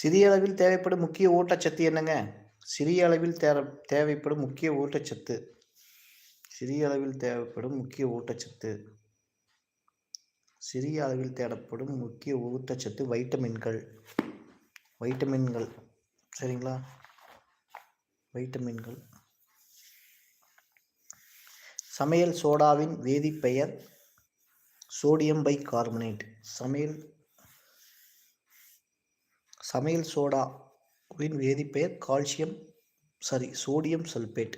சிறிய அளவில் தேவைப்படும் முக்கிய ஊட்டச்சத்து என்னங்க? சிறிய அளவில் தே தேவைப்படும் முக்கிய ஊட்டச்சத்து. சிறிய அளவில் தேவைப்படும் முக்கிய ஊட்டச்சத்து. சிறிய அளவில் தேடப்படும் முக்கிய ஊட்டச்சத்து வைட்டமின்கள். வைட்டமின்கள். சரிங்களா? வைட்டமின்கள். சமையல் சோடாவின் வேதிப்பெயர் சோடியம் பை கார்பனேட் சமையல் சமையல் சோடாவின் வேதிப்பெயர் கால்சியம் சாரி சோடியம் சல்பேட்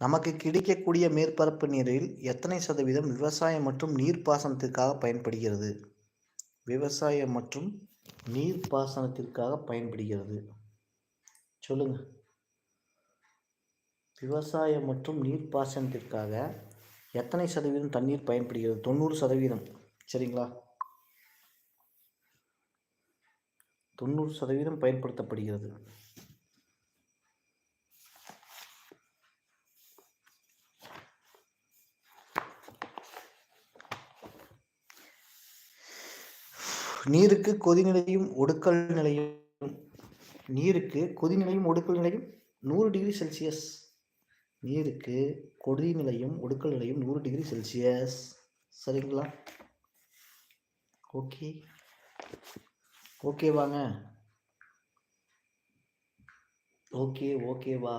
நமக்கு கிடைக்கக்கூடிய மேற்பரப்பு நீரில் எத்தனை சதவீதம் விவசாயம் மற்றும் நீர்ப்பாசனத்திற்காக பயன்படுகிறது? விவசாயம் மற்றும் நீர்ப்பாசனத்திற்காக பயன்படுகிறது. சொல்லுங்க. விவசாயம் மற்றும் நீர்ப்பாசனத்திற்காக எத்தனை சதவீதம் தண்ணீர் பயன்படுகிறது? தொண்ணூறு சதவீதம். சரிங்களா? தொண்ணூறு சதவீதம் பயன்படுத்தப்படுகிறது. நீருக்கு கொதிநிலையும் ஒடுக்கல் நிலையும் நீருக்கு கொதிநிலையும் ஒடுக்கல் நிலையும் நூறு டிகிரி செல்சியஸ். நீருக்கு கொதிநிலையும் ஒடுக்கல் நிலையும் நூறு டிகிரி செல்சியஸ். சரிங்களா? ஓகே. ஓகேவாங்க ஓகே ஓகேவா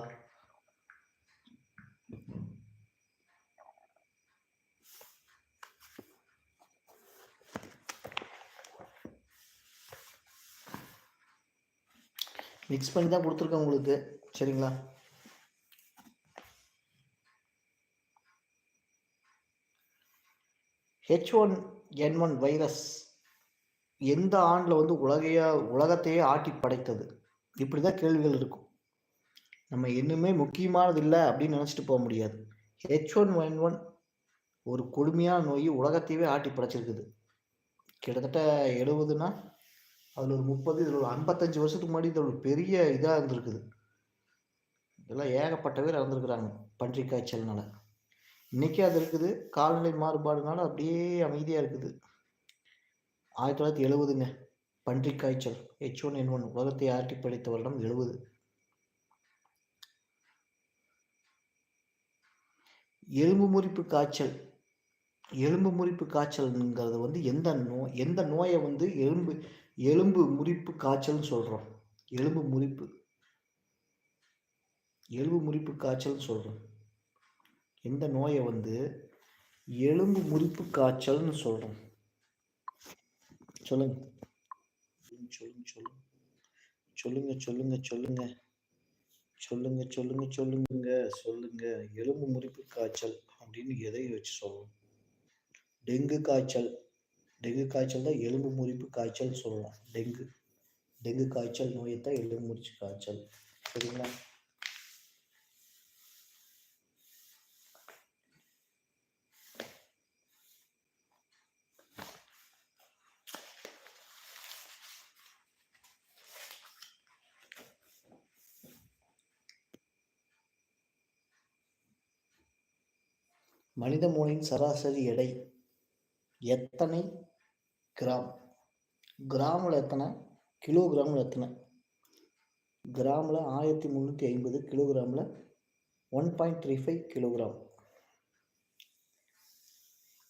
மிக்ஸ் பண்ணி தான் கொடுத்துருக்கேன் உங்களுக்கு. சரிங்களா? H one N one virus எந்த ஆண்டில் வந்து உலகையா உலகத்தையே ஆட்டி படைத்தது? இப்படி தான் கேள்விகள் இருக்கும். நம்ம இன்னுமே முக்கியமானது இல்லை அப்படின்னு நினச்சிட்டு போக முடியாது. ஹெச் ஒன் ஒன் ஒன் ஒரு கொடுமையான நோய் உலகத்தையே ஆட்டி படைச்சிருக்குது. கிட்டத்தட்ட எழுபதுன்னா அதில் ஒரு முப்பது இதில் ஒரு ஐம்பத்தஞ்சு வருஷத்துக்கு முன்னாடி இதில் ஒரு பெரிய இதாக இருந்திருக்குது. இதெல்லாம் ஏகப்பட்ட பேர் இறந்துருக்குறாங்க பன்றி காய்ச்சல்னால இன்றைக்கி அது இருக்குது. காலநிலை மாறுபாடுனால அப்படியே அமைதியாக இருக்குது. ஆயிரத்தி தொள்ளாயிரத்தி எழுபதுங்க பன்றி காய்ச்சல். ஹெச் ஒன் என் ஒன் உலகத்தை ஆட்டி படைத்த வருடம் எழுபது எலும்பு முறிப்பு காய்ச்சல். எலும்பு முறிப்பு காய்ச்சல்ங்கிறது வந்து எந்த நோய் எந்த நோயை வந்து எலும்பு எலும்பு முறிப்பு காய்ச்சல்னு சொல்கிறோம் எலும்பு முறிப்பு. எலும்பு முறிப்பு காய்ச்சல்னு சொல்கிறோம் இந்த நோயை வந்து எலும்பு முறிப்பு காய்ச்சல்னு சொல்கிறோம் சொல்லுங்க. சொல்லுங்க சொல்லுங்க. சொல்லுங்க சொல்லுங்க சொல்லுங்க. சொல்லுங்க சொல்லுங்க சொல்லுங்க சொல்லுங்க. எலும்பு முறிப்பு காய்ச்சல் அப்படின்னு எதை வச்சு சொல்லணும் டெங்கு காய்ச்சல். டெங்கு காய்ச்சல் தான் எலும்பு முறிப்பு காய்ச்சல் சொல்லலாம் டெங்கு. டெங்கு காய்ச்சல் நோயை தான் எலும்பு முறிச்சு காய்ச்சல். சரிங்களா? மனித மூளையின் சராசரி எடை எத்தனை கிராம்? கிராமில் எத்தனை? கிலோகிராமில் எத்தனை? கிராமில் ஆயிரத்தி முந்நூற்றி ஐம்பது கிலோகிராமில் one point three five kilogram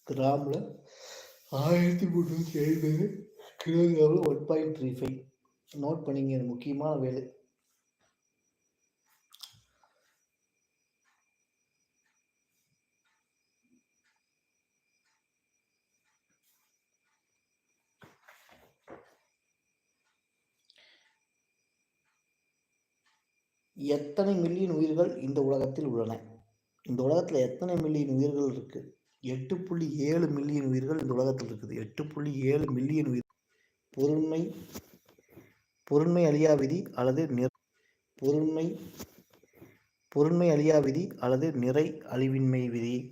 கிராமில் ஆயிரத்தி முந்நூற்றி ஐம்பது கிலோகிராமில் one point three five note பண்ணிங்க இது முக்கியமான வேலை. எத்தனை மில்லியன் உயிர்கள் இந்த உலகத்தில் உள்ளன? இந்த உலகத்தில் எத்தனை மில்லியன் உயிர்கள் இருக்குது எட்டு புள்ளி ஏழு மில்லியன் உயிர்கள் இந்த உலகத்தில் இருக்குது. எட்டு புள்ளி ஏழு மில்லியன் உயிர். பொருண்மை பொருண்மை அழியா விதி அல்லது நிற பொருண்மை பொருண்மை அழியா விதி அல்லது நிறை அழிவின்மை விதி